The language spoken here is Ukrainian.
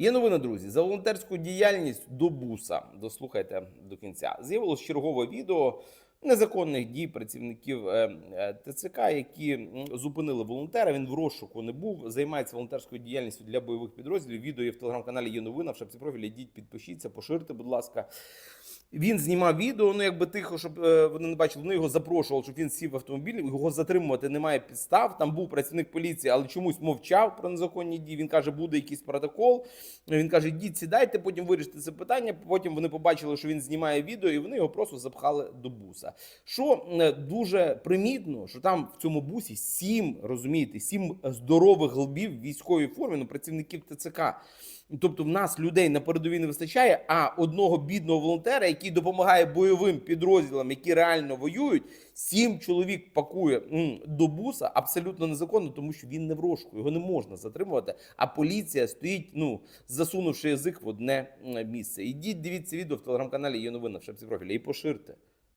Є новина, друзі. За волонтерську діяльність до буса. Дослухайте до кінця. З'явилось чергове відео незаконних дій працівників е, е, ТЦК, які зупинили волонтера. Він в розшуку не був. Займається волонтерською діяльністю для бойових підрозділів. Відео є в телеграм-каналі. Є новина в шапці. Йдіть, підпишіться, поширте, будь ласка. Він знімав відео, ну якби тихо, щоб е, вони не бачили. Вони його запрошували, щоб він сів в автомобіль. Його затримувати немає підстав. Там був працівник поліції, але чомусь мовчав про незаконні дії. Він каже, буде якийсь протокол. Він каже: йдіть, сідайте, потім вирішите це питання. Потім вони побачили, що він знімає відео, і вони його просто запхали до буса. Що е, дуже примітно, що там в цьому бусі сім, розумієте, сім здорових лбів в військовій формі, ну працівників ТЦК. Тобто в нас людей на передовій не вистачає, а одного бідного волонтера, який допомагає бойовим підрозділам, які реально воюють, сім чоловік пакує до буса абсолютно незаконно, тому що він не в розшуку, його не можна затримувати. А поліція стоїть, ну засунувши язик в одне місце. Ідіть, дивіться відео в телеграм-каналі. Є новина в шапці профіля і поширте.